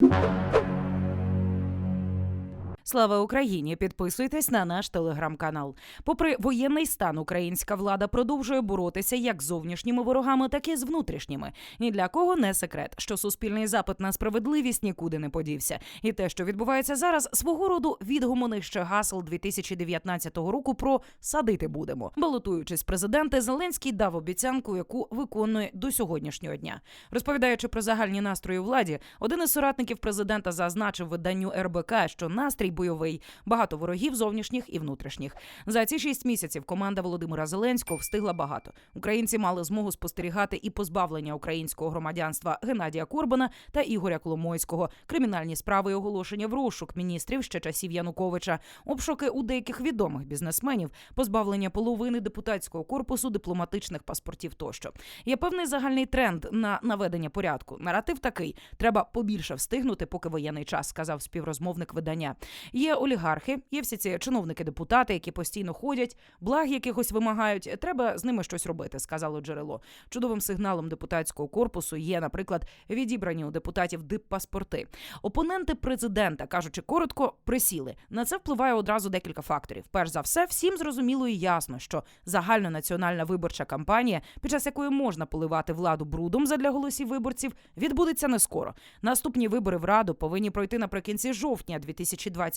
you. Слава Україні! Підписуйтесь на наш телеграм-канал. Попри воєнний стан, українська влада продовжує боротися як з зовнішніми ворогами, так і з внутрішніми. Ні для кого не секрет, що суспільний запит на справедливість нікуди не подівся. І те, що відбувається зараз, свого роду відгумони ще гасел 2019 року про садити будемо. Балотуючись президенти, Зеленський дав обіцянку, яку виконує до сьогоднішнього дня. Розповідаючи про загальні настрої владі, один із соратників президента зазначив виданню РБК, що настрій бойовий, багато ворогів зовнішніх і внутрішніх. За ці шість місяців команда Володимира Зеленського встигла багато. Українці мали змогу спостерігати і позбавлення українського громадянства Геннадія Корбана та Ігоря Коломойського, кримінальні справи і оголошення в розшук міністрів ще часів Януковича, обшуки у деяких відомих бізнесменів, позбавлення половини депутатського корпусу, дипломатичних паспортів тощо. Є певний загальний тренд на наведення порядку. Наратив такий: треба побільше встигнути, поки воєнний час, сказав співрозмовник видання. Є олігархи, є всі ці чиновники-депутати, які постійно ходять, благ якихось вимагають. Треба з ними щось робити, сказало джерело. Чудовим сигналом депутатського корпусу є, наприклад, відібрані у депутатів диппаспорти. Опоненти президента, кажучи коротко, присіли. На це впливає одразу декілька факторів. Перш за все, всім зрозуміло і ясно, що загальнонаціональна виборча кампанія, під час якої можна поливати владу брудом задля голосів виборців, відбудеться не скоро. Наступні вибори в раду повинні пройти наприкінці жовтня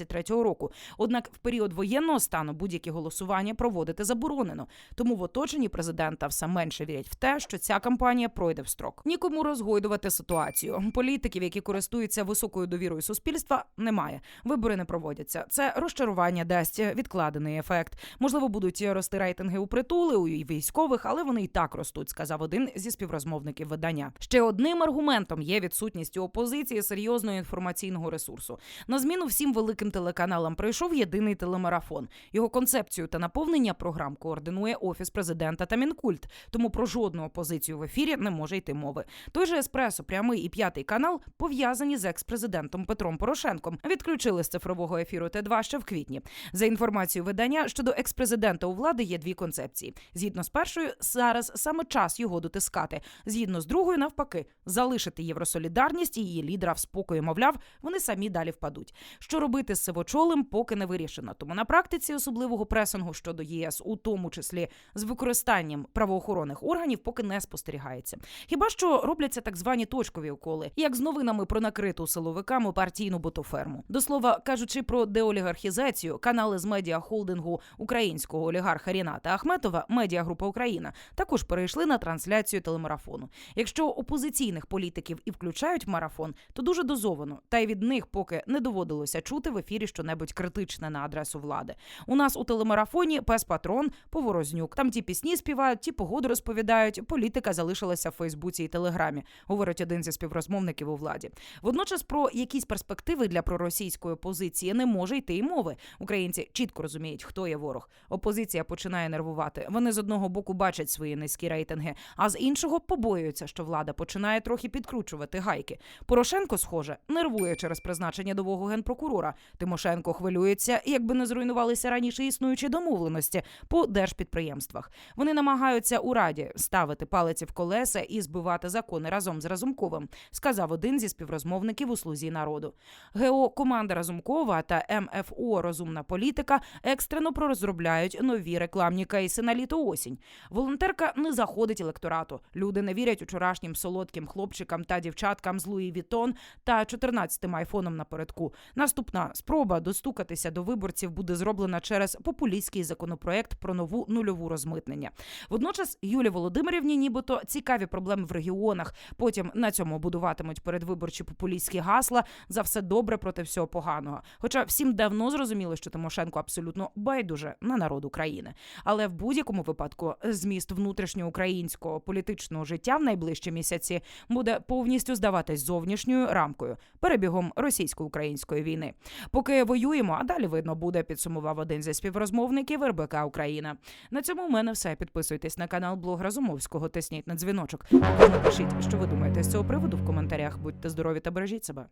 2023 року. Однак в період воєнного стану будь-які голосування проводити заборонено. Тому в оточенні президента все менше вірять в те, що ця кампанія пройде в строк. Нікому розгойдувати ситуацію. Політиків, які користуються високою довірою суспільства, немає. Вибори не проводяться. Це розчарування дасть відкладений ефект. Можливо, будуть рости рейтинги у притули у військових, але вони і так ростуть, сказав один зі співрозмовників видання. Ще одним аргументом є відсутність у опозиції серйозного інформаційного ресурсу. На зміну всім великим телеканалам прийшов єдиний телемарафон. Його концепцію та наповнення програм координує офіс президента та Мінкульт. Тому про жодну опозицію в ефірі не може йти мови. Той же еспресо, прямий і п'ятий канал пов'язані з екс-президентом Петром Порошенком. Відключили з цифрового ефіру Т2 ще в квітні. За інформацією видання щодо екс-президента у влади є дві концепції. Згідно з першою, зараз саме час його дотискати. Згідно з другою, навпаки, залишити євросолідарність і її лідера в спокої, мовляв, вони самі далі впадуть. Що робити з сивочолим, поки не вирішено. Тому на практиці особливого пресингу щодо ЄС, у тому числі з використанням правоохоронних органів, поки не спостерігається. Хіба що робляться так звані точкові уколи, як з новинами про накриту силовиками партійну ботоферму. До слова кажучи про деолігархізацію, канали з медіахолдингу українського олігарха Ріната Ахметова, медіагрупа Україна, також перейшли на трансляцію телемарафону. Якщо опозиційних політиків і включають марафон, то дуже дозовано, та й від них поки не доводилося чути в ефірі щонебудь критичне на адресу влади. У нас у телемарафоні пес патрон Поворознюк. Там ті пісні співають, ті погоду розповідають. Політика залишилася в Фейсбуці і Телеграмі, говорить один зі співрозмовників у владі. Водночас про якісь перспективи для проросійської опозиції не може йти й мови. Українці чітко розуміють, хто є ворог. Опозиція починає нервувати. Вони з одного боку бачать свої низькі рейтинги, а з іншого побоюються, що влада починає трохи підкручувати гайки. Порошенко, схоже, нервує через призначення нового генпрокурора. Тимошенко хвилюється, якби не зруйнувалися раніше існуючі домовленості по держпідприємствах. Вони намагаються у раді ставити палиці в колеса і збивати закони разом з Разумковим, сказав один зі співрозмовників у слузі народу. ГО команда Разумкова та МФО Розумна політика екстрено пророзробляють нові рекламні кейси на літо осінь. Волонтерка не заходить електорату. Люди не вірять учорашнім солодким хлопчикам та дівчаткам з Луї Вітон та 14-тим айфоном напередку. Наступна спроба достукатися до виборців буде зроблена через популістський законопроект про нову нульову розмитнення. Водночас Юлі Володимирівні, нібито цікаві проблеми в регіонах. Потім на цьому будуватимуть передвиборчі популістські гасла за все добре проти всього поганого. Хоча всім давно зрозуміло, що Тимошенко абсолютно байдуже на народ України. Але в будь-якому випадку зміст внутрішньоукраїнського політичного життя в найближчі місяці буде повністю здаватись зовнішньою рамкою перебігом російсько-української війни. Поки воюємо, а далі видно буде, підсумував один зі співрозмовників РБК Україна. На цьому у мене все. Підписуйтесь на канал Блог Разумовського, тисніть на дзвіночок. Напишіть, що ви думаєте з цього приводу в коментарях. Будьте здорові та бережіть себе.